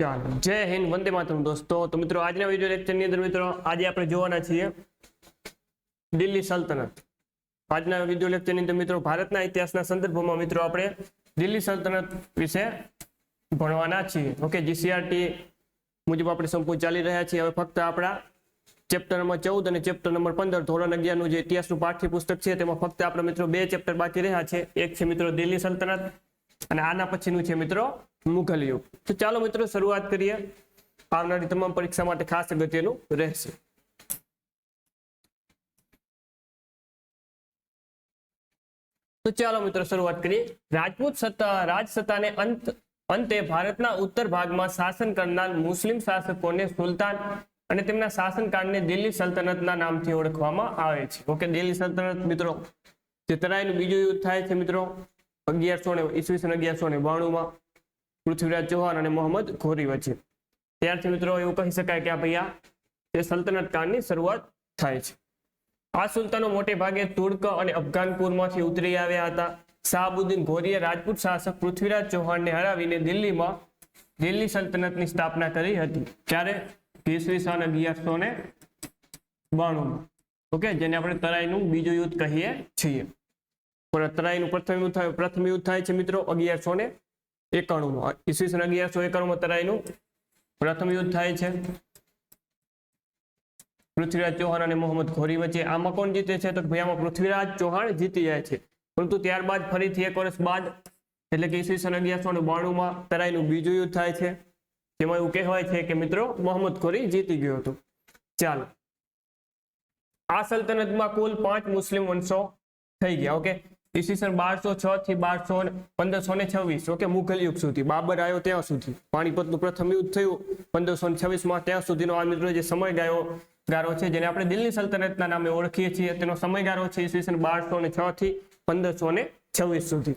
ચાલો. જય હિન્દ, વંદે માતરમ દોસ્તો. તો મિત્રો, આજના વીડિયો લેક્ચરની અંદર મિત્રો, આજે આપણે જોવાના છીએ દિલ્હી સલ્તનત. આજના વીડિયો લેક્ચરની અંદર મિત્રો, ભારતના ઇતિહાસના સંદર્ભમાં મિત્રો, આપણે દિલ્હી સલ્તનત વિશે ભણવાના છીએ. ઓકે જીસીઆરટી મુજબ આપણે સંપૂર્ણ ચાલી રહ્યા છીએ. હવે ફક્ત આપણા ચેપ્ટર નંબર ચૌદ અને ચેપ્ટર નંબર પંદર, ધોરણ અગિયારનું જે ઇતિહાસનું પાઠ્યપુસ્તક છે, તેમાં ફક્ત આપણા મિત્રો બે ચેપ્ટર બાકી રહ્યા છે. એક છે મિત્રો દિલ્હી સલ્તનત અને આના પછીનું છે મિત્રો મુઘલ યુગ તો ચાલો મિત્રો, શરૂઆત કરીએ. આવનારી તમામ પરીક્ષા માટે ખાસ અગત્યનું રહેશે. તો ચાલો મિત્રો, શરૂઆત કરીએ. રાજપૂત સત્તા રાજ સત્તાને અંત, અંતે ભારતના ઉત્તર ભાગમાં શાસન કરનાર મુસ્લિમ શાસકોને સુલતાન અને તેમના શાસનકાળને દિલ્હી સલ્તનતના નામથી ઓળખવામાં આવે છે. ઓકે, દિલ્હી સલ્તનત મિત્રો, જે તરાઈનું બીજું યુદ્ધ થાય છે મિત્રો, અગિયારસો ને, ઈસવીસન અગિયારસો ને બાણુંમાં. પૃથ્વીરાજ ચૌહાણ અને મોહમ્મદ ઘોરી વચ્ચે. ત્યારથી મિત્રો એવું કહી શકાય કે આ ભૈયા તે સલ્તનત કાળની શરૂઆત થાય છે. આ સુલતાનો મોટે ભાગે તુર્ક અને અફઘાનપુરમાંથી ઉતરી આવ્યા હતા. શાહબુદ્દીન ઘોરીએ રાજપૂત શાસક પૃથ્વીરાજ ચૌહાણને હરાવીને દિલ્હીમાં દિલ્હી સલ્તનતની સ્થાપના કરી હતી. ત્યારે ઈસવીસન અગિયારસો ને બાણુંમાં ઓકે, જેને આપણે તરાઈનું બીજું યુદ્ધ કહીએ છીએ. પણ તરાઈનું પ્રથમ યુદ્ધ પ્રથમ યુદ્ધ થાય છે મિત્રો અગિયારસો ને એકાણુંમાં ઈસવીસન અગિયારસો એકાણુંમાં તરાઈનું પ્રથમ યુદ્ધ થાય છે. પૃથ્વીરાજ ચૌહાણ અને મોહમ્મદ ઘોરી વચ્ચે આમાં કોણ જીતે છે? તો ભાઈ આમાં પૃથ્વીરાજ ચૌહાણ જીતી જાય છે. પરંતુ ત્યારબાદ ફરીથી એક વર્ષ બાદ, એટલે કે ઈસવીસન અગિયારસો ને બાણુંમાં તરાઈનું બીજું યુદ્ધ થાય છે. જેમાં એવું કહેવાય છે કે મિત્રો, મોહમ્મદ ઘોરી જીતી ગયો હતો. ચાલો. આ સલ્તનતમાં કુલ પાંચ મુસ્લિમ વંશો થઈ ગયા, ઓકે? ઈસવીસન બારસો છ થી બારસો પંદરસો ને છવ્વીસ. ઓકે મુઘલ યુગ સુધી, બાબર આવ્યો ત્યાં સુધી. પાણીપતનું પ્રથમ યુદ્ધ થયું પંદરસો ને છવ્વીસમાં. ત્યાં સુધીનો આ મિત્રો જે સમયગાળો ગારો છે, જેને આપણે દિલ્હી સલ્તનતના નામે ઓળખીએ છીએ, તેનો સમયગાળો છે ઈસવીસન બારસો ને છ થી પંદરસો ને છવ્વીસ સુધી.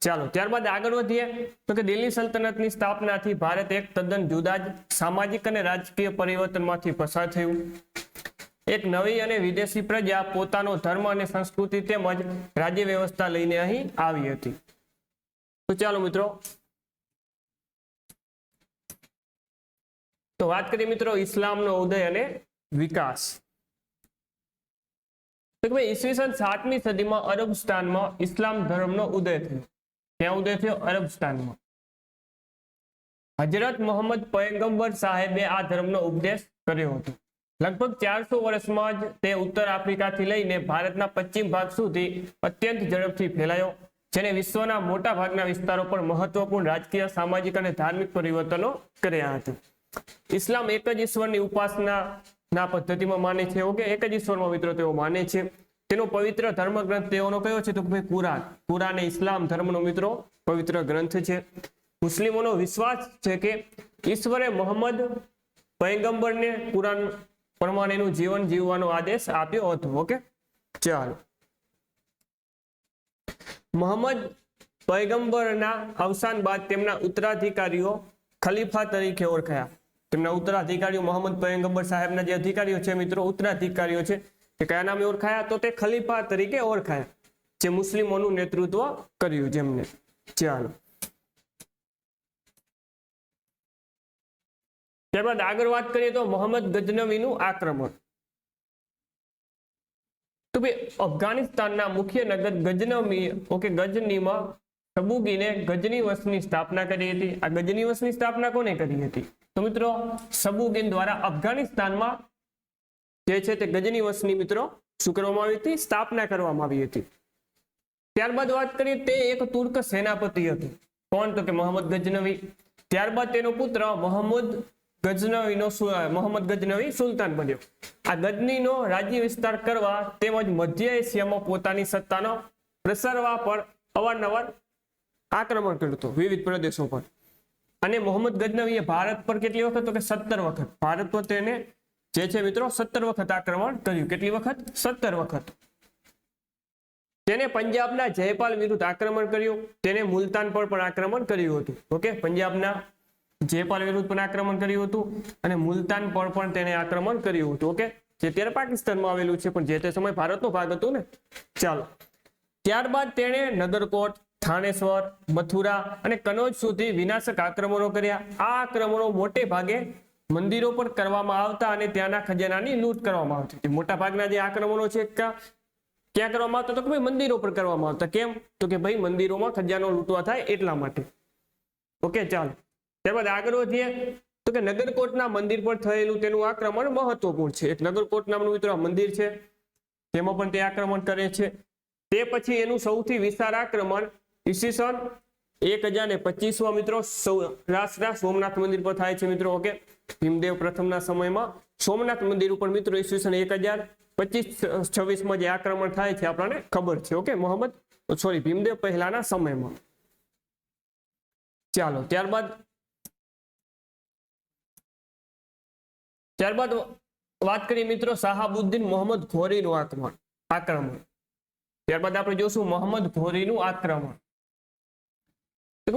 ચાલો, ત્યારબાદ આગળ વધીએ. તો કે દિલ્હી સલ્તનતની સ્થાપનાથી ભારત એક તદ્દન જુદા જ સામાજિક અને રાજકીય પરિવર્તનમાંથી પસાર થયું. એક નવી અને વિદેશી પ્રજા પોતાનો ધર્મ અને સંસ્કૃતિ તેમજ રાજ્ય વ્યવસ્થા લઈને અહીં આવી હતી. તો ચાલો મિત્રો. તો વાત કરીએ મિત્રો ઇસ્લામનો ઉદય અને વિકાસ. તો ભાઈ ઈસવીસન સાતમી સદીમાં અરબસ્તાનમાં ઇસ્લામ ધર્મનો ઉદય થયો. ક્યાં ઉદય થયો? અરબસ્તાનમાં હજરત મોહમ્મદ પયગંબર સાહેબે આ ધર્મનો ઉપદેશ કર્યો હતો. લગભગ ચારસો વર્ષમાં જ તે ઉત્તર આફ્રિકાથી લઈને ભારતના પશ્ચિમ ભાગ સુધી અત્યંત ઝડપથી ફેલાયો જેને વિશ્વના મોટા ભાગના વિસ્તારો પર મહત્વપૂર્ણ રાજકીય, સામાજિક અને ધાર્મિક પરિવર્તનો કર્યા હતા. ઇસ્લામ એક જ ઈશ્વરની ઉપાસના ના પદ્ધતિમાં માને છે. ઓકે, એક જ ઈશ્વરમાં મિત્રો તેઓ માને છે. તેનો પવિત્ર ધર્મ ગ્રંથ તેઓનો કયો છે તો ભાઈ કુરાન. કુરાન એ ઇસ્લામ ધર્મનો મિત્રો પવિત્ર ગ્રંથ છે. મુસ્લિમોનો વિશ્વાસ છે કે ઈશ્વરે મોહમ્મદ પૈગંબરને કુરાન પ્રમાણેનું જીવન જીવવાનો આદેશ આપ્યો હતો ઓકે ચાલો. મોહમ્મદ પૈગંબરના અવસાન બાદ તેમના ઉત્તરાધિકારીઓ ખલીફા તરીકે ઓળખાયા. તેમના ઉત્તરાધિકારીઓ મોહમ્મદ પૈગંબર સાહેબના જે અધિકારીઓ છે, મિત્રો, ઉત્તરાધિકારીઓ છે તે કયા નામે ઓળખાયા? તો તે ખલીફા તરીકે ઓળખાયા, જે મુસ્લિમોનું નેતૃત્વ કર્યું જેમને. ચાલો. ત્યારબાદ આગળ વાત કરીએ તો મોહમ્મદ ગજનવીનું આક્રમણ. તો ભાઈ, અફઘાનિસ્તાનના મુખ્ય નગર ગજનવી, ઓકે, ગજનીમાં સબુગીને ગજની વંશની સ્થાપના કરી હતી. આ ગજની સ્થાપના કોને કરી હતી? તો મિત્રો, સબુગીન દ્વારા અફઘાનિસ્તાનમાં જે છે તે ગજની મિત્રો શું કરવામાં આવી હતી? સ્થાપના કરવામાં આવી હતી. ત્યારબાદ વાત કરીએ તે એક તુર્ક સેનાપતિ હતો. કોણ? તો કે મોહમ્મદ ગજનવી. ત્યારબાદ તેનો પુત્ર મોહમ્મદ ગજનવીનો મોહમ્મદ ગજનવી સુલતાન બન્યો. આ ગજનીનો રાજ્ય વિસ્તાર કરવા તેમજ મધ્ય એશિયામાં પોતાની સત્તાનો પ્રસારવા પર અવારનવાર આક્રમણ કર્યું હતું વિવિધ પ્રદેશો પર. અને મોહમ્મદ ગજનવીએ ભારત પર કેટલી વખત તો કે સત્તર વખત, ભારત પર તેને જે છે મિત્રો સત્તર વખત આક્રમણ કર્યું. કેટલી વખત? સત્તર વખત. તેને પંજાબના જયપાલ વિરુદ્ધ આક્રમણ કર્યું. તેને મુલતાન પર પણ આક્રમણ કર્યું હતું. ઓકે? પંજાબના જયપાલ વિરુદ્ધ પણ આક્રમણ કર્યું હતું અને મુલતાન પર પણ તેને આક્રમણ કર્યું હતું ઓકે જે અત્યારે પાકિસ્તાનમાં આવેલું છે, પણ જે તે સમય ભારતનો ભાગ હતો ને? ચાલો. ત્યારબાદ તેણે નગરકોટ, થાણેશ્વર, મથુરા અને કનોજ સુધી વિનાશક આક્રમણો કર્યા. આ આક્રમણો મોટે ભાગે મંદિરો પર કરવામાં આવતા અને ત્યાંના ખજાનાની લૂંટ કરવામાં આવતી મોટા ભાગના જે આક્રમણો છે, ક્યાં? કરવામાં આવતા? તો કે ભાઈ મંદિરો પર કરવામાં આવતા. કેમ? તો કે ભાઈ મંદિરોમાં ખજાનો લૂંટવા થાય એટલા માટે. ઓકે ચાલો. ત્યારબાદ આગળ વધીએ. તો કે નગરકોટના મંદિર પર થયેલું તેનું આક્રમણ મહત્વપૂર્ણ છે. એક નગરકોટ નામનું મિત્રો મંદિર છે. તેમાં પણ તે આક્રમણ કરે છે. તે પછી એનું સૌથી વિશાળ આક્રમણ ઈસવીસન એક હજાર ને પચીસમાં મિત્રો સૌરાષ્ટ્રના સોમનાથ મંદિર પર થાય છે મિત્રો, ઓકે? ભીમદેવ પ્રથમના સમયમાં સોમનાથ મંદિર ઉપર મિત્રો ઈસવીસન એક હજાર પચીસ છવ્વીસમાં જે આક્રમણ થાય છે આપણને ખબર છે, ઓકે? મોહમ્મદ સોરી ભીમદેવ પહેલાના સમયમાં. ચાલો, ત્યારબાદ ત્યારબાદ વાત કરીએ મિત્રો શાહાબુદ્દીન મોહમ્મદ ઘોરીનું આક્રમણ આક્રમણ. ત્યારબાદ આપણે જોશું મોહમ્મદ ઘોરીનું આક્રમણ. તો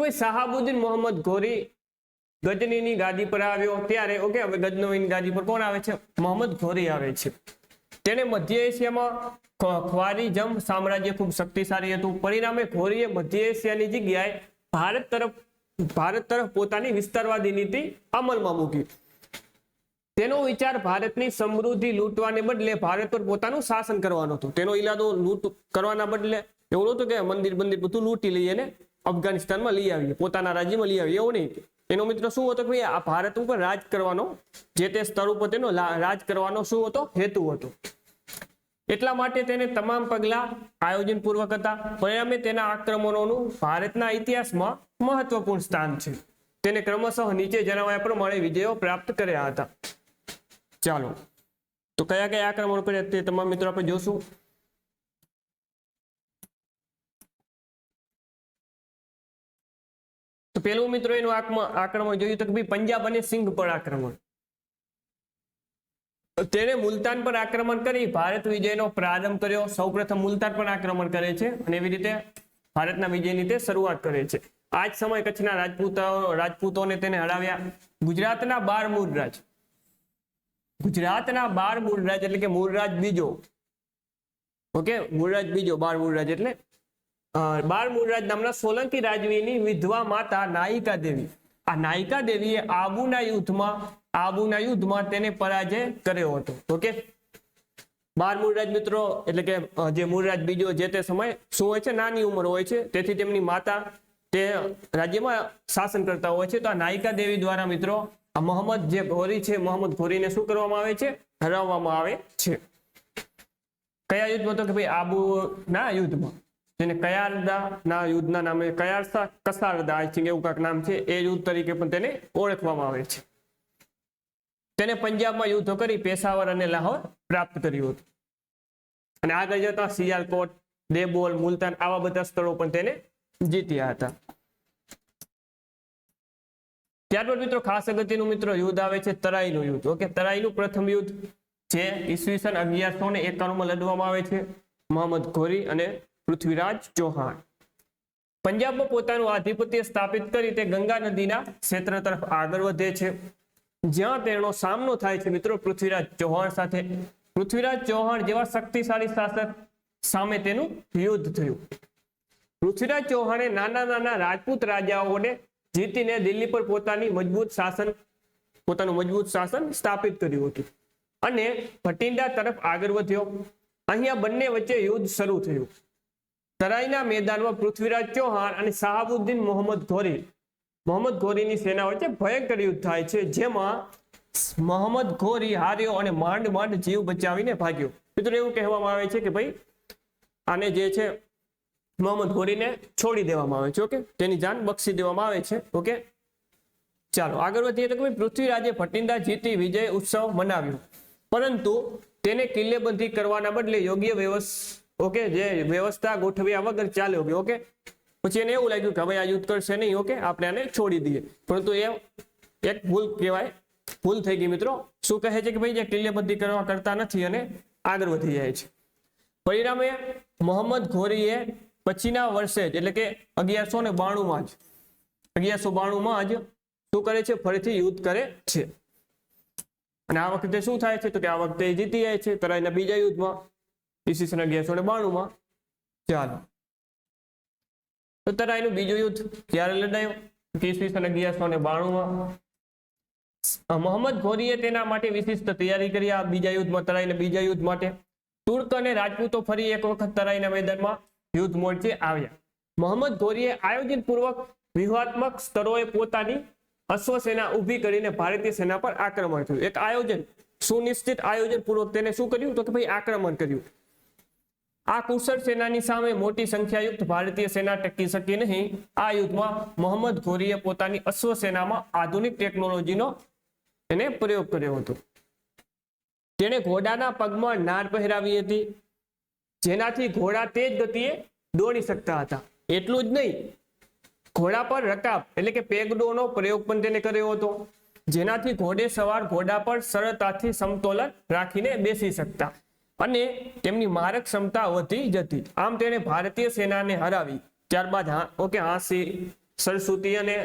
મોહમ્મદ ઘોરી ગજનીની ગાદી પર આવ્યો ત્યારે, ઓકે, હવે ગજનવીની ગાદી પર કોણ આવે છે? મોહમ્મદ ઘોરી આવે છે. તેને મધ્ય એશિયામાં ખ્વારી જમ સામ્રાજ્ય ખૂબ શક્તિશાળી હતું. પરિણામે ઘોરીએ મધ્ય એશિયાની જગ્યાએ ભારત તરફ ભારત તરફ પોતાની વિસ્તારવાદી નીતિ અમલમાં મૂકી. તેનો વિચાર ભારતની સમૃદ્ધિ લૂંટવાને બદલે ભારત પર પોતાનું શાસન કરવાનો હતો. તેનો ઈરાદો લૂંટ કરવાના બદલે એવું નહોતું કે મંદિર મંદિર બધું લૂંટી લઈએ ને અફઘાનિસ્તાનમાં લઈ આવીએ, પોતાના રાજ્યમાં લઈ આવીએ, એવું નહીં. એનો મિત્ર શું હતો કે આ ભારત ઉપર રાજ કરવાનો, જે તે સ્તર ઉપર તેનો રાજ કરવાનો શું હતો? હેતુ હતો. એટલા માટે તેને તમામ પગલા આયોજન પૂર્વક હતા. પરિણામે તેના આક્રમણોનું ભારતના ઇતિહાસમાં મહત્વપૂર્ણ સ્થાન છે. તેને ક્રમશઃ નીચે જણાવ્યા પ્રમાણે વિજયો પ્રાપ્ત કર્યા હતા. ચાલો. તો કયા કયા આક્રમણ કર્યા તે તમામ મિત્રો આપણે જોશું. તો પેલું મિત્રો એનું આક્રમણ જોયું તો પંજાબ અને સિંઘ પર આક્રમણ. તેણે મુલતાન પર આક્રમણ કરી, ભારત વિજયનો પ્રારંભ કર્યો. સૌપ્રથમ મુલતાન પર આક્રમણ કરે છે અને એવી રીતે ભારતના વિજયની તે શરૂઆત કરે છે. આ જ સમય કચ્છના રાજપૂતો, રાજપૂતોને તેને હરાવ્યા. ગુજરાતના બાર મૂળરાજ ગુજરાતના બાર મૂળરાજ એટલે કે મૂળરાજ બીજો. ઓકે? મૂળરાજ બીજો, બાર મૂળરાજ એટલે. બાર મૂળરાજ નામના સોલંકી રાજવીની વિધવા માતા નાયિકા દેવી. આ નાયિકા દેવીએ આબુના યુદ્ધમાં આબુના યુદ્ધમાં તેને પરાજય કર્યો હતો. ઓકે? બાર મૂળરાજ મિત્રો, એટલે કે જે મૂળરાજ બીજો જે તે સમય શું હોય છે? નાની ઉંમર હોય છે. તેથી તેમની માતા તે રાજ્યમાં શાસન કરતા હોય છે. તો આ નાયિકા દેવી દ્વારા મિત્રો આ મોહમ્મદ જે ઘોરી છે, મોહમ્મદ ઘોરીને શું કરવામાં આવે છે? હરાવવામાં આવે છે. કયા યુદ્ધમાં તો કે ભાઈ આબુ ના યુદ્ધમાં? જેને કયારદા ના યુદ્ધના નામે કયારસા, કસારદા આઈ થિંક એવું કાંઈક નામ છે, એ યુદ્ધ તરીકે પણ તેને ઓળખવામાં આવે છે. તેને પંજાબમાં યુદ્ધો કરી પેશાવર અને લાહોર પ્રાપ્ત કર્યું હતું. અને આગળ જતા સિયાલકોટ, દેબોલ, મુલતાન આવા બધા સ્થળો પણ તેને જીત્યા હતા. ત્યારબાદ મિત્રો ખાસ અગત્યનું મિત્રો યુદ્ધ આવે છે તરાઈનું યુદ્ધ. ઓકે, તરાઈનું પ્રથમ યુદ્ધ જે ઈસવીસન અગિયારસો ને એકાણુંમાં લડવામાં આવે છે મોહમ્મદ ઘોરી અને પૃથ્વીરાજ ચૌહાણ. પંજાબમાં પોતાનું આધિપત્ય સ્થાપિત કરી તે ગંગા નદીના ક્ષેત્ર તરફ આગળ વધે છે. જ્યાં તેનો સામનો થાય છે મિત્રો પૃથ્વીરાજ ચૌહાણ સાથે. પૃથ્વીરાજ ચૌહાણ જેવા શક્તિશાળી શાસક સામે તેનું યુદ્ધ થયું. પૃથ્વીરાજ ચૌહાણે નાના નાના રાજપૂત રાજાઓને જીતીને દિલ્હી પર પોતાની મજબૂત શાસન, પોતાનું મજબૂત શાસન સ્થાપિત કર્યું હતું. અને ભટિંડા તરફ આગળ વધ્યો. અહીંયા બંને વચ્ચે યુદ્ધ શરૂ થયું. તરાઈના મેદાનમાં પૃથ્વીરાજ ચૌહાણ અને શાહાબુદ્દીન મોહમ્મદ ઘોરી, મોહમ્મદ ઘોરીની સેના વચ્ચે ભયંકર યુદ્ધ થાય છે, જેમાં મોહમ્મદ ઘોરી હાર્યો અને માંડ માંડ જીવ બચાવીને ભાગ્યો. મિત્રો, એવું કહેવામાં આવે છે કે ભાઈ, આને જે છે મોહમ્મદ ઘોરીને છોડી દેવામાં આવે છે, ઓકે? તેની જાન બક્ષી દેવામાં આવે છે, ઓકે? ચાલો, આગળ વધીએ તો કે પૃથ્વીરાજે ભટિંડા જીતી વિજય ઉત્સવ મનાવ્યો. પરંતુ તેને કિલ્લેબંધી કરવાના બદલે યોગ્ય વ્યવસ્થા ઓકે, જે વ્યવસ્થા ગોઠવ્યા વગર ચાલ્યો ગયો, ઓકે? પછી એને એવું લાગ્યું કે હવે આ યુદ્ધ કરશે નહીં, ઓકે? આપણે આને છોડી દઈએ. પરંતુ એ એક ભૂલ કહેવાય. ભૂલ થઈ ગઈ, મિત્રો. શું કહે છે કે ભાઈ, જે કિલ્લેબંધી કરવા કરતા નથી અને આગળ વધી જાય છે? પરિણામે મોહમ્મદ ઘોરીએ પછીના વર્ષે જ, એટલે કે અગિયારસો ને બાણુંમાં જ. અગિયારસો બાણુંમાં જ શું કરે છે? ફરીથી યુદ્ધ કરે છે. અને આ વખતે શું થાય છે? તો કે આ વખતે જીતી જાય છે તરાઈના બીજા યુદ્ધમાં. ઈસવીસન અગિયારસો ને બાણુંમાં. ચાલો. તો તરાઈનું બીજું યુદ્ધ ક્યારે લડાયું? ઈસવીસન અગિયારસો ને બાણુંમાં. મોહમ્મદ ઘોરીએ તેના માટે વિશિષ્ટ તૈયારી કરી આ બીજા યુદ્ધમાં તરાઈને બીજા યુદ્ધ માટે. તુર્ક અને રાજપૂતો ફરી એક વખત તરાઈના મેદાનમાં યુદ્ધ મોરચે આવ્યા. મોહમ્મદ ઘોરીએ આયોજન પૂર્વક વ્યૂહાત્મક સ્તરોએ પોતાની અશ્વસેના ઊભી કરીને ભારતીય સેના પર આક્રમણ કર્યું. એક આયોજન, સુનિશ્ચિત આયોજન પૂર્વક તેને શું કર્યું? તો કે ભાઈ આક્રમણ કર્યું. આ કુશળ સેનાની સામે મોટી સંખ્યાયુક્ત ભારતીય સેના ટકી શકી નહીં. આ યુદ્ધમાં મોહમ્મદ ઘોરીએ પોતાની અશ્વ સેનામાં આધુનિક ટેકનોલોજીનો એને પ્રયોગ કર્યો હતો. તેણે ઘોડાના પગમાં નાર પહેરાવી હતી. જેનાથી ઘોડા તેજ ગતિએ દોડી શકતા હતા. એટલું જ નહીં, ઘોડા પર રકાબ એટલે કે પેગડોનો પ્રયોગ પણ તેને કર્યો હતો, જેનાથી ઘોડે સવાર ઘોડા પર સરળતાથી સમતોલન રાખીને બેસી શકતા અને તેમની મારક ક્ષમતા વધી જતી. આમ તેણે ભારતીય સેનાને હરાવી. ત્યારબાદ ઓકે, હાંસી સરસ્વતી અને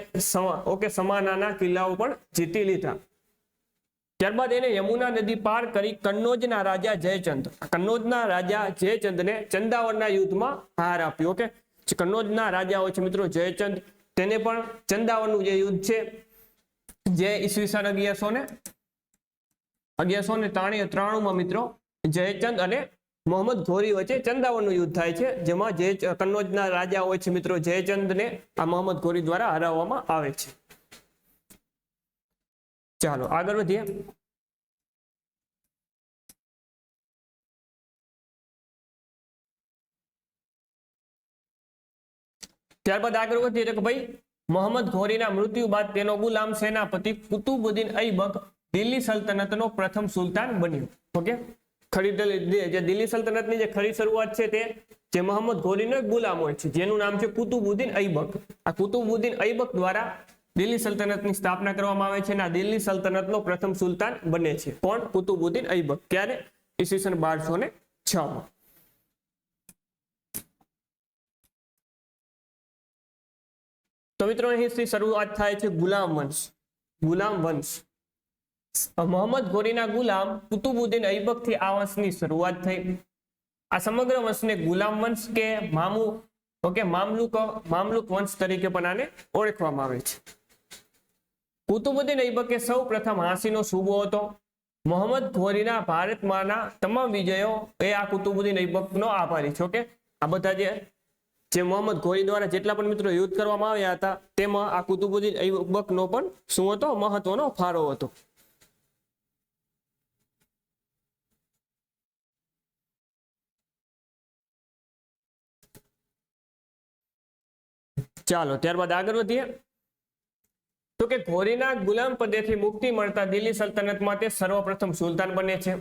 ઓકે, સમાનાના કિલ્લાઓ પણ જીતી લીધા. ત્યારબાદ એને યમુના નદી પાર કરી કન્નોજના રાજા જયચંદ કન્નોજના રાજા જયચંદને ચંદાવરના યુદ્ધમાં હાર આપ્યો, ઓકે? કન્નોજના રાજા હોય છે મિત્રો, જયચંદ, તેને પણ ચંદાવરનું જે યુદ્ધ છે, જે ઈસવીસન અગિયારસો ને અગિયારસો ને ત્રાણી ત્રાણુંમાં મિત્રો, જયચંદ અને મોહમ્મદ ઘોરી વચ્ચે ચંદાવરનું યુદ્ધ થાય છે, જેમાં જે કન્નોજના રાજા હોય છે મિત્રો, જયચંદને આ મોહમ્મદ ઘોરી દ્વારા હરાવવામાં આવે છે. ચાલો, આગળ વધીએ. ત્યારબાદ આગળ વધીએ તો કે ભાઈ, મોહમ્મદ ઘોરીના મૃત્યુ બાદ તેનો ગુલામ સેનાપતિ કુતુબુદ્દીન ઐબક દિલ્હી સલ્તનતનો પ્રથમ સુલતાન બન્યો. ઓકે? ખરી જે દિલ્હી સલ્તનતની જે ખરી શરૂઆત છે તે, જે મોહમ્મદ ઘોરીનો ગુલામ હોય છે, જેનું નામ છે કુતુબુદ્દીન ઐબક. આ કુતુબુદ્દીન ઐબક દ્વારા દિલ્હી સલ્તનતની સ્થાપના કરવામાં આવે છે અને દિલ્હી સલ્તનતનો પ્રથમ સુલતાન બને છે. કોણ? કુતુબુદ્દીન ઐબક ક્યારે? ઈસવીસન બારસો ને છ માં તો મિત્રો અહીંથી શરૂઆત થાય છે ગુલામ વંશ. ગુલામ વંશ. મોહમ્મદ ગોરીના ગુલામ કુતુબુદ્દીન ઐબકથી આ વંશની શરૂઆત થઈ. આ સમગ્ર વંશને ગુલામ વંશ કે મામુ, ઓકે, મામલુક મામલુક વંશ તરીકે પણ આને ઓળખવામાં આવે છે. કુતુબુદ્દીન ઐબકે સૌ પ્રથમ હાંસીનો સૂબો હતો. મોહમ્મદ ઘોરીના ભારતમાંના તમામ વિજયો એ આ કુતુબુદ્દીન ઐબકનો આભારી. છે ઓકે આ બધા જે જે મોહમ્મદ ઘોરી દ્વારા જેટલા પણ મિત્રો યુદ્ધ કરવામાં આવ્યા હતા, તેમાં આ કુતુબુદ્દીન ઐબકનો પણ શું હતો? મહત્વનો ફાળો હતો. ચાલો, ત્યારબાદ આગળ વધીએ. તો કે ઘોરીના ગુલામ પદેથી મુક્તિ મળતા દિલ્હી સલ્તનતમાં તે સર્વપ્રથમ સુલતાન બને છે.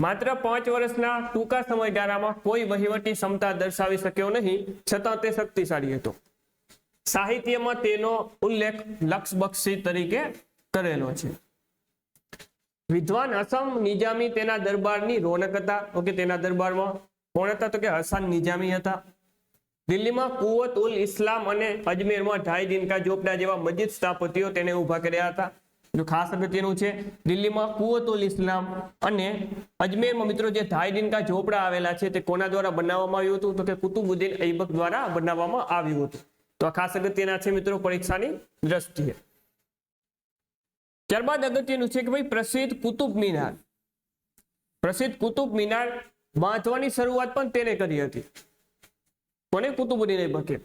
માત્ર પાંચ વર્ષના ટૂંકા સમયગાળામાં કોઈ વહીવટી ક્ષમતા દર્શાવી શક્યો નહીં, છતાં તે શક્તિશાળી હતો. સાહિત્યમાં તેનો ઉલ્લેખ લક્ષબક્ષી તરીકે કરેલો છે. વિદ્વાન હસમ નિજામી તેના દરબારની રોનક હતા. ઓકે, તેના દરબારમાં કોણ હતા? તો કે હસન નિજામી હતા. દિલ્હીમાં કુવત ઉલ ઇસ્લામ અને અજમેરમાં ઢાઈ દિનકા ચોપડા જેવા મસ્જિદ સ્થાપતિઓ તેને ઊભા કર્યા હતા. જો ખાસ અગત્યનું છે, દિલ્હીમાં કુવત ઉલ ઇસ્લામ અને અજમેરમાં મિત્રો જે ઢાઈ દિનકા ઝોપડા આવેલા છે તે કોના દ્વારા બનાવવામાં આવ્યું હતું? તો કે કુતુબુદ્દીન ઐબક દ્વારા બનાવવામાં આવ્યું હતું. તો આ ખાસ અગત્યના છે મિત્રો પરીક્ષાની દ્રષ્ટિએ. ત્યારબાદ અગત્યનું છે કે ભાઈ પ્રસિદ્ધ કુતુબ મિનાર. પ્રસિદ્ધ કુતુબ મિનાર બાંધવાની શરૂઆત પણ તેને કરી હતી. કોને કુતુબુદ્દીન ઐબકે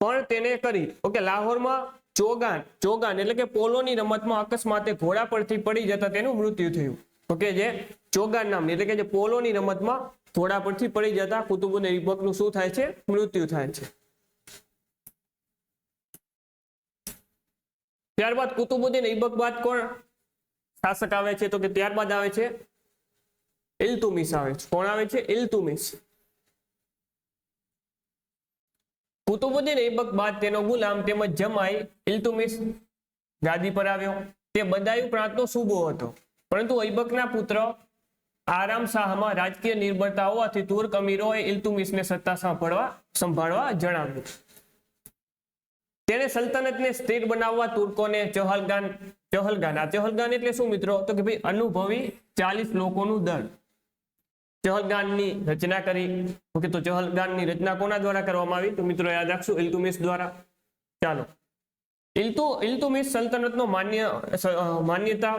પણ તેને કરી, ઓકે, લાહોરમાં ચોગાન ચોગાન એટલે કે પોલોની રમતમાં અકસ્માતે ઘોડા પરથી પડી જતા તેનું મૃત્યુ થયું. ઓકે, જે ચોગાન નામની, એટલે કે જે પોલોની રમતમાં ઘોડા પરથી પડી જતા કુતુબુદ્દીન ઐબકનું શું થાય છે? મૃત્યુ થાય છે. ત્યારબાદ કુતુબુદ્દીન ઐબક બાદ કોણ? શાસક આવે છે, તો કે ત્યારબાદ આવે છે, ઇલતુમિસ આવે છે. કોણ આવે છે? ઇલ્તુમિસ. કુતુબુદ્દીન ઐબક બાદ તેનો ગુલામ તેમજ જમાઈ ઇલ્તુમિસ ગાદી પર આવ્યો. તે બદાયુ પ્રાંતનો સૂબો હતો. પરંતુ ઐબકના પુત્ર આરામ શાહમાં રાજકીય નિર્ભરતા હોવાથી તુર્ક અમીરોએ ઇલ્તુમિસને સત્તા સાંભળવા, સંભાળવા જણાવ્યું. તેણે સલ્તનતને સ્થિર બનાવવા તુર્કોને ચહલગાન ચહલગાન, આ ચહલગાન એટલે શું મિત્રો? તો કે ભાઈ અનુભવી ચાલીસ લોકોનું દળ. ચહલગાનની રચના કરી. ઓકે, તો ચહલગાનની રચના કોના દ્વારા કરવામાં આવી? તો મિત્રો યાદ રાખશું ઇલ્તુમિસ દ્વારા. ચાલો. ઇલ્તુ ઇલ્તુમિસ સલ્તનતનો માન્ય માન્યતા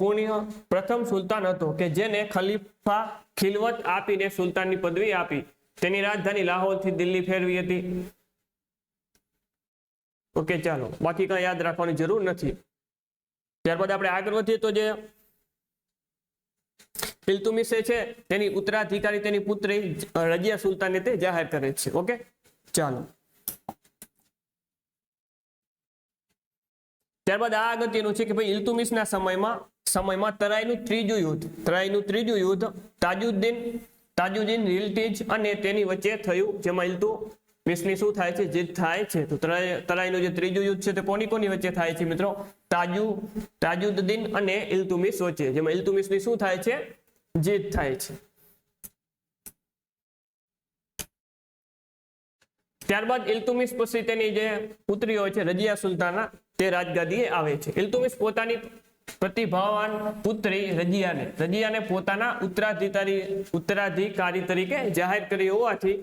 પૂર્ણ પ્રથમ સુલતાન હતો કે જેને ખલીફા ખિલવત આપીને સુલતાનની પદવી આપી. તેની રાજધાની લાહોરથી દિલ્હી ફેરવી હતી. ઓકે, ચાલો. બાકી કઈ યાદ રાખવાની જરૂર નથી. ત્યારબાદ આપણે આગળ વધીએ તો જે ઇલ્તુમિસે છે, તેની ઉત્તરાધિકારી, તેની પુત્રી રજિયા સુલતાને તે જાહેર કરે છે. ઓકે ચાલો. ત્યારબાદ આ અગત્યનું છે કે ભાઈ ઇલ્તુમિશના સમયમાં સમયમાં તરાઈનું ત્રીજું યુદ્ધ, તરાઈનું ત્રીજું યુદ્ધ, તાજુદ્દીન તાજુદ્દીન રિલ્ટીજ અને તેની વચ્ચે થયું, જેમાં ઇલ્તુમિસની શું થાય છે? જીત થાય છે. તો તરાઈ, તરાઈનું જે ત્રીજું યુદ્ધ છે, તે કોની કોની વચ્ચે થાય છે મિત્રો? તાજુ, તાજુદ્દીન અને ઇલ્તુમિસ વચ્ચે. જેમાં ઇલ્તુમિસની શું થાય છે? જીત થાય છે. ત્યારબાદ ઇલ્તુમિસ પછી તેની જે પુત્રી હોય છે, રજિયા સુલતાના, તે રાજગાદીએ આવે છે. ઇલ્તુમિસ પોતાની પ્રતિભાવાન પુત્રી રજિયાને. રજિયાને પોતાના ઉત્તરાધિકારી ઉત્તરાધિકારી તરીકે જાહેર કરી હોવાથી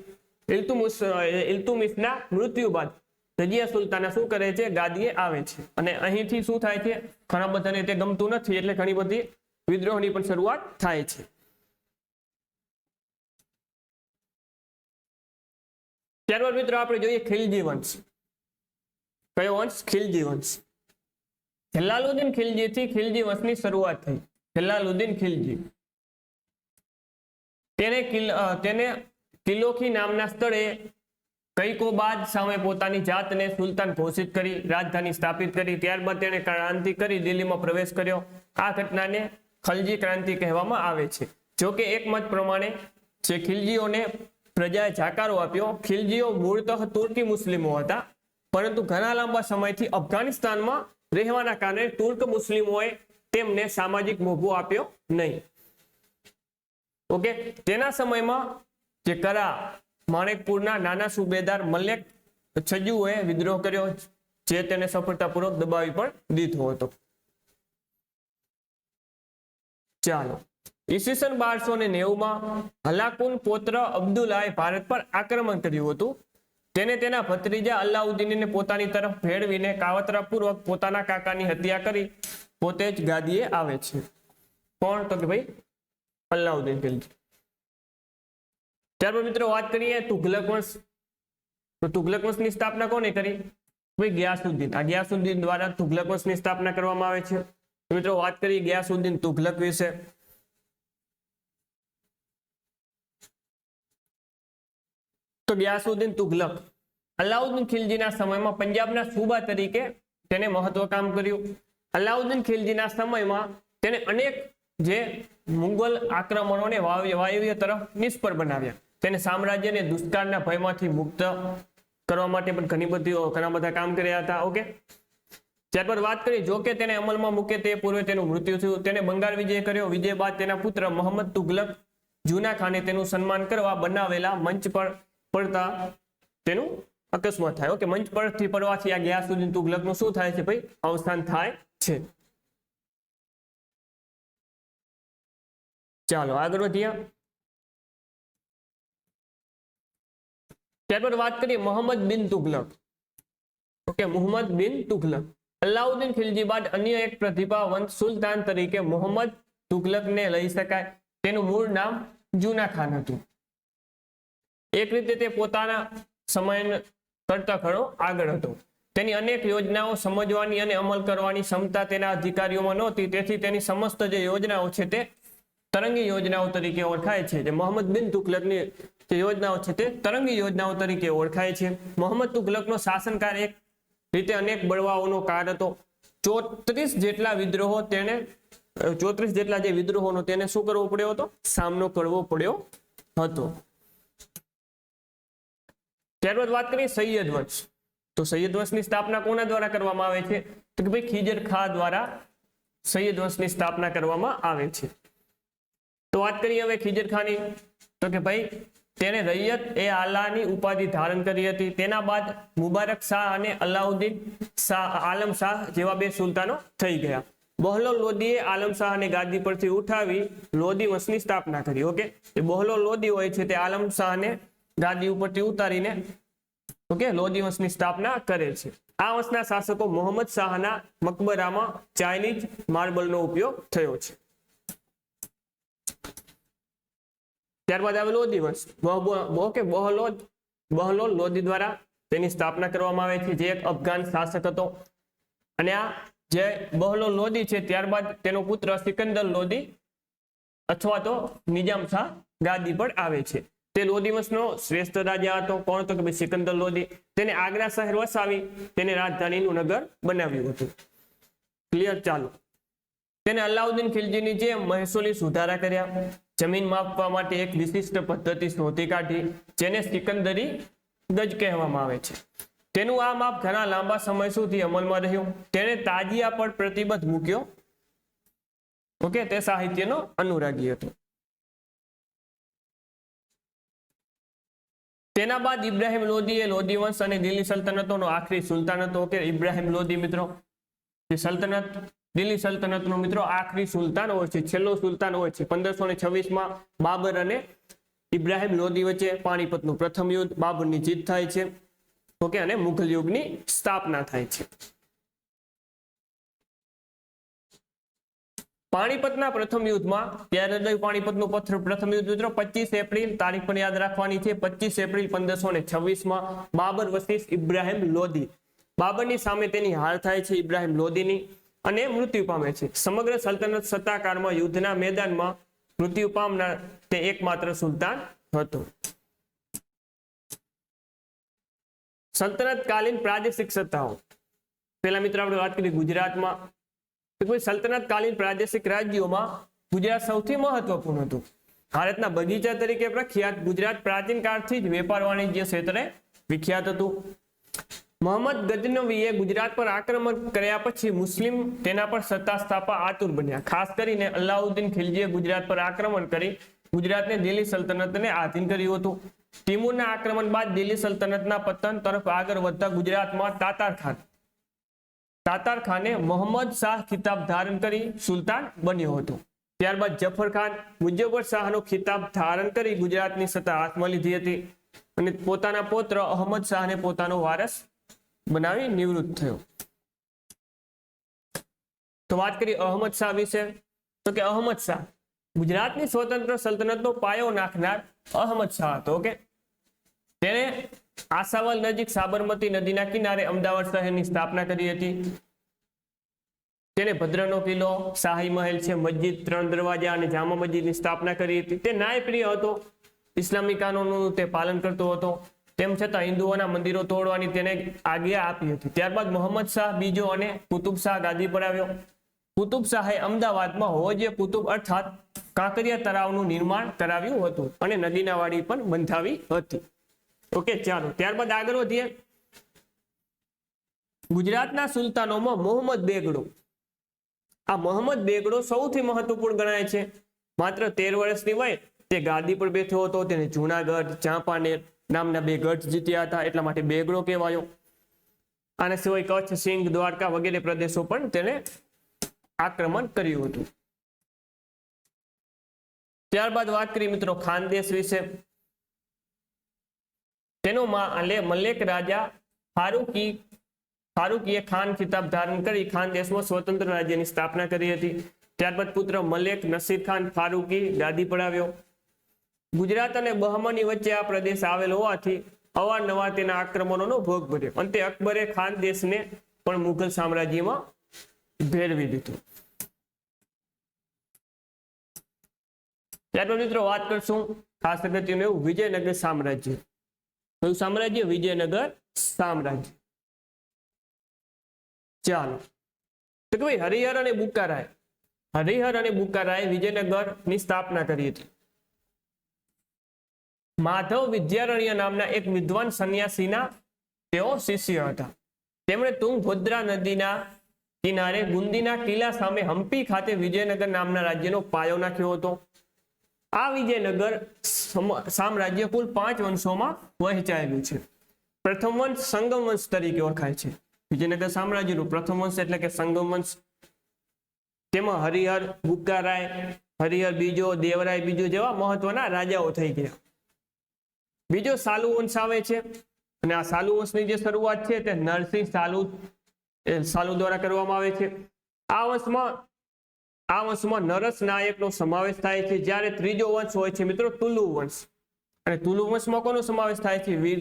ઇલ્તુમિસ ઇલ્તુમિસના મૃત્યુ બાદ રજિયા સુલતાના શું કરે છે? ગાદીએ આવે છે. અને અહીંથી શું થાય છે? ઘણા બધાને તે ગમતું નથી, એટલે ઘણી બધી વિદ્રોહની પણ શરૂઆત થાય છે. ત્યારબાદ મિત્રો આપણે જોઈએ ખિલજી વંશ કયો વંશ? ખિલજી વંશ જલાલુદ્દીન ખિલજી થી ખિલજી વંશની શરૂઆત થઈ. જલાલુદ્દીન ખિલજી. તેને તેને કિલોખી નામના સ્થળે કૈકોબાદ સામે પોતાની જાતને સુલતાન ઘોષિત કરી, રાજધાની સ્થાપિત કરી. ત્યારબાદ તેણે ક્રાંતિ કરી, દિલ્હીમાં પ્રવેશ કર્યો. આ ઘટનાને ખલજી ક્રાંતિ કહેવામાં આવે છે. જો કે એક મત પ્રમાણે જે ખિલજીઓને પ્રજાએ જાકારો આપ્યો, ખિલજીઓ મૂળતઃ તુર્કી મુસ્લિમો હતા. પરંતુ ઘણા લાંબા સમયથી અફઘાનિસ્તાનમાં રહેવાના કારણે તુર્ક મુસ્લિમોએ તેમને સામાજિક મોભો આપ્યો નહીં. ઓકે, તેના સમયમાં જે કરા માણેકપુરના નાના સુબેદાર મલેક છજુએ વિદ્રોહ કર્યો, જે તેને સફળતાપૂર્વક દબાવી પણ દીધો હતો. ચાલો. ઈસવીસન બારસો ને નેવુંમાં હલાકુન પોત્ર અબ્દુલ્લાએ ભારત પર આક્રમણ કર્યું હતું. તેને તેના ભત્રીજા અલ્લાઉદ્દીનને પોતાની તરફ ભેળવીને કાવતરાપૂર્વક પોતાના કાકાની હત્યા કરી પોતે જ ગાદીએ આવે છે. કોણ તો કે ભાઈ? અલ્લાઉદ્દીન ખિલજી. ત્યારબાદ મિત્રો વાત કરીએ તુઘલક વંશ તો તુઘલક વંશની સ્થાપના કોને કરી? ભાઈ ગ્યાસુદ્દીન. આ ગ્યાસુદ્દીન દ્વારા તુઘલક વંશની સ્થાપના કરવામાં આવે છે. મિત્રો વાત કરીએ ગયાસુદ્દીન તુઘલક વિશે. તો ગયાસુદ્દીન તુઘલક. અલાઉદ્દીન ખિલજીના સમયમાં પંજાબના સૂબા તરીકે તેને મહત્વ કામ કર્યું. અલાઉદ્દીન ખિલજીના સમયમાં તેને અનેક જે મુગલ આક્રમણોને વાયવ્ય તરફ નિષ્ફળ બનાવ્યા. તેને સામ્રાજ્યને દુષ્કાળના ભયમાંથી મુક્ત કરવા માટે પણ ઘણી બધી ઘણા બધા કામ કર્યા હતા, ઓકે? ત્યારબાદ વાત કરી, જો તેને અમલમાં મૂકે તે પૂર્વે તેનું મૃત્યુ થયું. તેને બંગાળ વિજય કર્યો. વિજય બાદ તેના પુત્ર મોહમ્મદ તુગલક જૂના ખાને તેનું સન્માન કરવા બનાવેલા મંચ પર પડતા તેનું અકસ્માત થાય. ઓકે, મંચ પરથી પડવાથી આ ગિયાસુદ્દીન તુગલકનું શું થાય છે ભાઈ? અવસાન થાય છે. ચાલો, આગળ વધીએ. ત્યારબાદ વાત કરીએ મોહમ્મદ બિન તુગલક. ઓકે, મોહમ્મદ બિન તુગલક. અલાઉદ્દીન ખિલજી બાદ અન્ય એક પ્રતિભાવંત સુલતાન તરીકે મોહમ્મદ તુગલકને લઈ શકાય. તેનું મૂળ નામ જૂના ખાન હતું. એક રીતે તે પોતાના સમય કરતા ઘણો આગળ હતો. તેની અનેક યોજનાઓ સમજવાની અને અમલ કરવાની ક્ષમતા તેના અધિકારીઓમાં નહોતી. તેથી તેની સમસ્ત જે યોજનાઓ છે તે તરંગી યોજનાઓ તરીકે ઓળખાય છે. જે મોહમ્મદ બિન તુગલકની જે યોજનાઓ છે તે તરંગી યોજનાઓ તરીકે ઓળખાય છે. મોહમ્મદ તુગલકનો શાસનકાળ એક રીતે અનેક બળવાઓનો કાર હતો. ચોત્રીસ જેટલા વિદ્રોહો તેને ચોત્રીસ જેટલા જે વિદ્રોહોનો તેને શું કરવો પડ્યો હતો? સામનો કરવો પડ્યો હતો. ત્યારબાદ વાત કરીએ સૈયદ વંશ. તો સૈયદ વંશની સ્થાપના કોના દ્વારા કરવામાં આવે છે? તો કે ભાઈ ખીજર ખા દ્વારા સૈયદ વંશની સ્થાપના કરવામાં આવે છે. તો વાત કરીએ હવે ખીજર ખાની તો કે ભાઈ તેને રૈયત એ આલાની ઉપાધિ ધારણ કરી હતી. તેના બાદ મુબારક શાહ અને અલાઉદ્દીન શાહ, આલમ શાહ જેવા બે સુલતાનો થઈ ગયા. બહલો લોદીએ આલમ શાહને ગાદી પરથી ઉઠાવી લોદી વંશની સ્થાપના કરી. ઓકે? એ બહલો લોદી હોય છે તે આલમ શાહને ગાદી ઉપરથી ઉતારીને, ઓકે, લોદી વંશની સ્થાપના કરે છે. આ વંશના શાસકો મોહમ્મદ શાહના મકબરામાં ચાઇનીઝ માર્બલનો ઉપયોગ થયો છે. ત્યારબાદ આવે લોદી વંશ ઓકે બહલોદ બહલો લોદી દ્વારા તેની સ્થાપના કરવામાં આવે છે જે એક અફઘાન શાસક હતો. અને આ જે બહલો લોદી છે, ત્યારબાદ તેનો પુત્ર સિકંદર લોદી અથવા તો નિજામ શાહ ગાદી પર આવે છે. તે લોદી વંશનો શ્રેષ્ઠ રાજા હતો. કોણ હતો? કે ભાઈ સિકંદર લોદી. તેને આગ્રા શહેર વસાવી, તેને રાજધાનીનું નગર બનાવ્યું હતું. ક્લિયર ચાલો. તેને અલાઉદ્દીન ખિલજીની જેમ મહેસૂલી સુધારા કર્યા જમીન માપવા માટે એક વિશિષ્ટ પદ્ધતિ શોધી કાઢી, જેને સિકંદરી ગજ કહેવામાં આવે છે. તેનું આ માપ ઘણા લાંબા સમય સુધી અમલમાં રહ્યું. તેણે તાજિયા પર પ્રતિબંધ મૂક્યો. ઓકે, તે સાહિત્યનો અનુરાગી હતો. તેના બાદ ઇબ્રાહિમ એ લોદી વંશ અને દિલ્હી સલ્તનતોનો આખરી સુલતાન હતો. કે ઇબ્રાહિમ લોદી મિત્રો સલ્તનત દિલ્હી સલ્તનતનો મિત્રો આખરી સુલતાન હોય છે, છેલ્લો સુલતાન હોય છે. પંદરસો ને છવ્વીસમાં બાબર અને ઇબ્રાહિમ લોદી વચ્ચે પાણીપતનું પ્રથમ યુદ્ધ બાબરની જીત થાય છે. ઓકે અને મુઘલ યુગની સ્થાપના થાય છે. પાણીપતના પ્રથમ યુદ્ધમાં ત્યારે પાણીપત પાણીપતનું પથ્થર પ્રથમ યુદ્ધ મિત્રો પચીસ એપ્રિલ તારીખ પણ યાદ રાખવાની છે. પચીસ એપ્રિલ પંદરસો ને છવ્વીસમાં બાબર વસીસ ઇબ્રાહિમ લોદી. બાબરની સામે તેની હાર થાય છે ઇબ્રાહિમ લોદીની. અને મૃત્યુ પામે છે. સમગ્ર સલ્તનત સત્તાકાળમાં યુદ્ધના મેદાનમાં મૃત્યુ પામનાર તે એકમાત્ર સુલતાન હતો. સલ્તનતકાલીન પ્રાદેશિક સત્તાઓ. પેલા મિત્રો, આપણે વાત કરી ગુજરાતમાં. તો કોઈ સલ્તનત પ્રાદેશિક રાજ્યોમાં ગુજરાત સૌથી મહત્વપૂર્ણ હતું. ભારતના બગીચા તરીકે પ્રખ્યાત ગુજરાત પ્રાચીન કાળથી જ વેપાર વાણિજ્ય ક્ષેત્રે વિખ્યાત હતું. મોહમ્મદ ગજનવીએ ગુજરાત પર આક્રમણ કર્યા પછી મુસ્લિમ તેના પર સત્તા સ્થાપવા આતુર બન્યા. ખાસ કરીને અલાઉદ્દીન ખિલજીએ ગુજરાત પર આક્રમણ કરી ગુજરાતને દિલ્હી સલ્તનતને આધીન કર્યું હતું. તિમુરના આક્રમણ બાદ દિલ્હી સલ્તનતના પતન તરફ આગળ વધતા ગુજરાતમાં તાતાર ખાન તાતાર ખાને મોહમ્મદ શાહ ખિતાબ ધારણ કરી સુલતાન બન્યો હતો. ત્યારબાદ જફર ખાન મુજ્જફર શાહનો ખિતાબ ધારણ કરી ગુજરાતની સત્તા હાથમાં લીધી હતી અને પોતાના પુત્ર અહમદ શાહને પોતાનો વારસ બનાવી નિવૃત્ત થયો. તો વાત કરી અહમદ શાહ વિશે. તો કે અહમદ શાહ, ગુજરાતની સ્વતંત્ર સલ્તનતનો પાયો નાખનાર અહમદ શાહ હતો, ઓકે? તેણે આસાવલ નજીક સાબરમતી નદીના કિનારે અમદાવાદ શહેરની સ્થાપના કરી હતી. તેને ભદ્રનો કિલ્લો, શાહી મહેલ છે, મસ્જિદ, ત્રણ દરવાજા અને જામા મસ્જિદની સ્થાપના કરી હતી. તે નાયપ્રિય હતો. ઇસ્લામી કાનૂનોનું તે પાલન કરતો હતો. તેમ છતાં હિન્દુઓના મંદિરો તોડવાની તેને આજ્ઞા આપી હતી. ત્યારબાદ મોહમ્મદ શાહ, બીજો અને કુતુબ શાહ ગાદી પર આવ્યો. કુતુબ શાહે અમદાવાદમાં હોજે કુતુબ અર્થાત કાંકરિયા તળાવનું નિર્માણ કરાવ્યું હતું અને નદીના વાડી પણ બંધાવી હતી. ઓકે, ચાલો. ત્યારબાદ આગળ વધીએ. ગુજરાતના સુલતાનોમાં મોહમ્મદ બેગડો. આ મોહમ્મદ બેગડો સૌથી મહત્વપૂર્ણ ગણાય છે. માત્ર તેર વર્ષની વય તે ગાદી પર બેઠો હતો. તેને જૂનાગઢ, ચાંપાનેર નામના બે ગઢ જીત્યા હતા, એટલા માટે બેગડો કહેવાયો. આના સિવાય કચ્છ, સિંધ, દ્વારકા વગેરે પ્રદેશો પણ તેને આક્રમણ કર્યું હતું. ત્યારબાદ વાત કરી મિત્રો ખાનદેશ વિશે. તેનો મલેક રાજા ફારૂકી, ફારૂકીએ ખાન ખિતાબ ધારણ કરી, ખાન દેશમાં સ્વતંત્ર રાજ્યની સ્થાપના કરી હતી. ત્યારબાદ પુત્ર મલેક નસીર ખાન ફારૂકી ગાદી પડાવ્યો. ગુજરાત અને બહમની વચ્ચે આ પ્રદેશ આવેલો હોવાથી અવારનવાર તેના આક્રમણોનો ભોગ બન્યો. અંતે અકબરે ખાન દેશને પણ મુઘલ સામ્રાજ્યમાં ભેળવી દીધું. ત્યારબાદ મિત્રો વાત કરશું ખાસ અગત્યનું એવું, વિજયનગર સામ્રાજ્ય. કયું સામ્રાજ્ય? વિજયનગર સામ્રાજ્ય. ચાલો. તો કે ભાઈ હરિહર અને બુકારાય. હરિહર અને બુકારાય વિજયનગરની સ્થાપના કરી હતી. માધવ વિદ્યારણ્ય નામના એક વિદ્વાન સંન્યાસીના તેઓ શિષ્ય હતા. તેમણે તુંગભદ્રા નદીના કિનારે ગુંદીના કિલ્લા સામે હમ્પી ખાતે વિજયનગર નામના રાજ્યનો પાયો નાખ્યો હતો. આ વિજયનગર સામ્રાજ્ય કુલ પાંચ વંશોમાં વહેંચાયેલું છે. પ્રથમ વંશ સંગમ વંશ તરીકે ઓળખાય છે. વિજયનગર સામ્રાજ્યનું પ્રથમ વંશ એટલે કે સંગમ વંશ. તેમાં હરિહર ગુક્કારાય હરિહર બીજો, દેવરાય બીજો જેવા મહત્વના રાજાઓ થઈ ગયા. બીજો સાલુ વંશ આવે છે. અને આ સાલુ વંશની જે શરૂઆત છે તે નરસિંહ સાલુ સાલુ દ્વારા કરવામાં આવે છે. આ વંશમાં આ વંશમાં નરસ નાયકનો સમાવેશ થાય છે. જ્યારે ત્રીજો વંશ હોય છે મિત્રો તુલુ વંશ. અને તુલુ વંશમાં કોનો સમાવેશ થાય છે? વીર,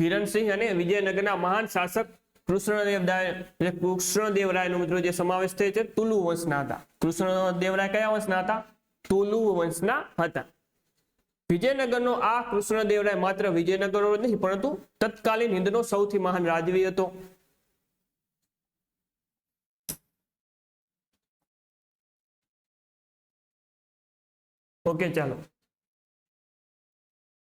વિરનસિંહ અને વિજયનગરના મહાન શાસક કૃષ્ણદેવરાય એટલે કૃષ્ણદેવરાયનો મિત્રો જે સમાવેશ થાય છે તુલુ વંશના હતા. કૃષ્ણદેવરાય કયા વંશના હતા? તુલુ વંશના હતા. વિજયનગરનો આ કૃષ્ણદેવરાય માત્ર વિજયનગરનો નહીં, પરંતુ તત્કાલીન હિન્દનો સૌથી મહાન રાજવી હતો. ઓકે, ચાલો.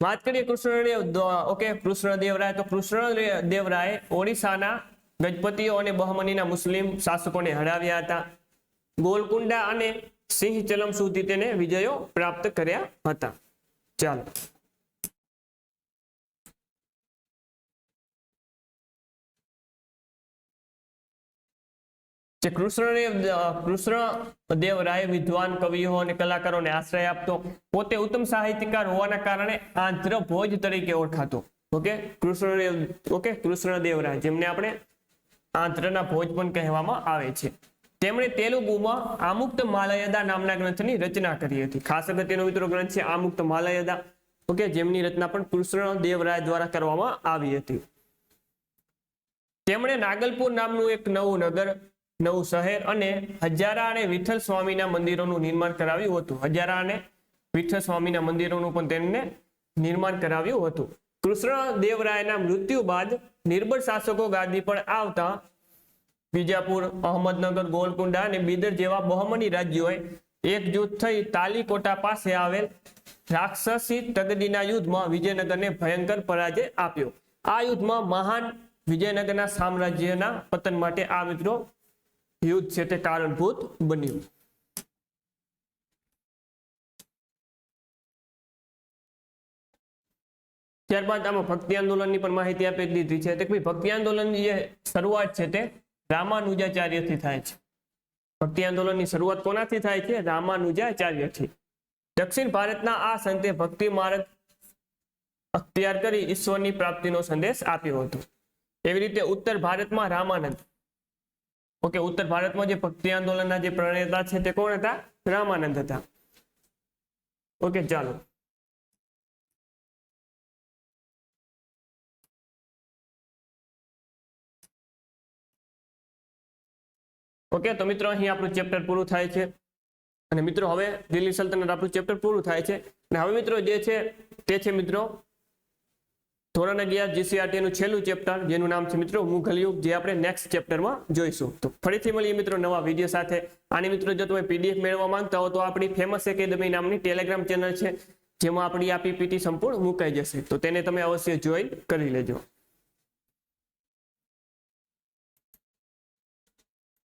વાત કરીએ કૃષ્ણદેવ ઓકે, કૃષ્ણદેવરાય. તો કૃષ્ણદેવરાય ઓડિશાના ગજપતિઓ અને બહમનીના મુસ્લિમ શાસકોને હરાવ્યા હતા. ગોલકુંડા અને સિંહચલમ સુધી તેને વિજયો પ્રાપ્ત કર્યા હતા. ચાલો. જે કૃષ્ણદેવ કૃષ્ણદેવરાય વિદ્વાન કવિઓ અને કલાકારોને આશ્રય આપતો, પોતે ઉત્તમ સાહિત્યકાર હોવાના કારણે આંધ્ર ભોજ તરીકે ઓળખાતો. ઓકે? કૃષ્ણદેવ, ઓકે? કૃષ્ણદેવરાય જેમને આપણે આંધ્રના ભોજ પણ કહેવામાં આવે છે. તેમણે તેલુગુમાં આમુક્ત માલયદા નામના ગ્રંથની રચના કરી હતી. ખાસ અગત્યનો મિત્રો ગ્રંથ છે આમુક્ત માલયદા. ઓકે, જેમની રચના પણ કૃષ્ણદેવરાય દ્વારા કરવામાં આવી હતી. તેમણે નાગલપુર નામનું એક નવું નગર, નવું શહેર અને હજારા અને વિઠ્ઠલ સ્વામીના મંદિરોનું નિર્માણ કરાવ્યું હતું. હજારા અને વિઠ્ઠલ સ્વામીના મંદિરોનું પણ તેમને નિર્માણ કરાવ્યું હતું. કૃષ્ણ દેવરાયના મૃત્યુ બાદ નિર્બળ શાસકો ગાદી પર આવતા બીજાપુર અહમદનગર, ગોલકુંડા અને બિદર જેવા બહમની રાજ્યોએ એકજૂથ થઈ તાલીકોટા પાસે આવેલ રાક્ષસી તગડીના યુદ્ધમાં વિજયનગરને ભયંકર પરાજય આપ્યો. આ યુદ્ધમાં મહાન વિજયનગરના સામ્રાજ્યના પતન માટે આ મિત્રો યુદ્ધ છે તે કારણભૂત બન્યું. ત્યારબાદ આમાં ભક્તિ આંદોલનની પણ માહિતી આપી દીધી છે. ભક્તિ આંદોલનની જે શરૂઆત છે તે રામાનુજાચાર્યથી થાય છે. ભક્તિ આંદોલનની શરૂઆત કોનાથી થાય છે? રામાનુજાચાર્યથી. દક્ષિણ ભારતના આ સંતે ભક્તિ માર્ગ અખ્તિયાર કરી ઈશ્વરની પ્રાપ્તિનો સંદેશ આપ્યો હતો. એવી રીતે ઉત્તર ભારતમાં રામાનંદ. ઓકે, ઉત્તર ભારતમાં જે ભક્તિ આંદોલનના જે પ્રણેતા છે તે કોણ હતા? રામાનંદ હતા. ઓકે, ચાલો. ઓકે, તો મિત્રો અહીં આપણું ચેપ્ટર પૂરું થાય છે. અને મિત્રો હવે દિલ્હી સલ્તનત આપણું ચેપ્ટર પૂરું થાય છે. અને હવે મિત્રો જે છે, તે છે મિત્રો ધોરણ અગિયાર જીસીઆરટી નું છેલ્લું ચેપ્ટર જેનું નામ છે મિત્રો મુઘલ યુગ જે આપણે નેક્સ્ટ ચેપ્ટરમાં જોઈશું. તો ફરીથી મળીએ મિત્રો નવા વીડિયો સાથે. આની મિત્રો જો તમે પીડીએફ મેળવવા માંગતા હો તો આપણી ફેમસ એકેડમી નામની ટેલિગ્રામ ચેનલ છે, જેમાં આપણી આ પીપીટી સંપૂર્ણ મુકાઈ જશે. તો તેને તમે અવશ્ય જોઈન કરી લેજો.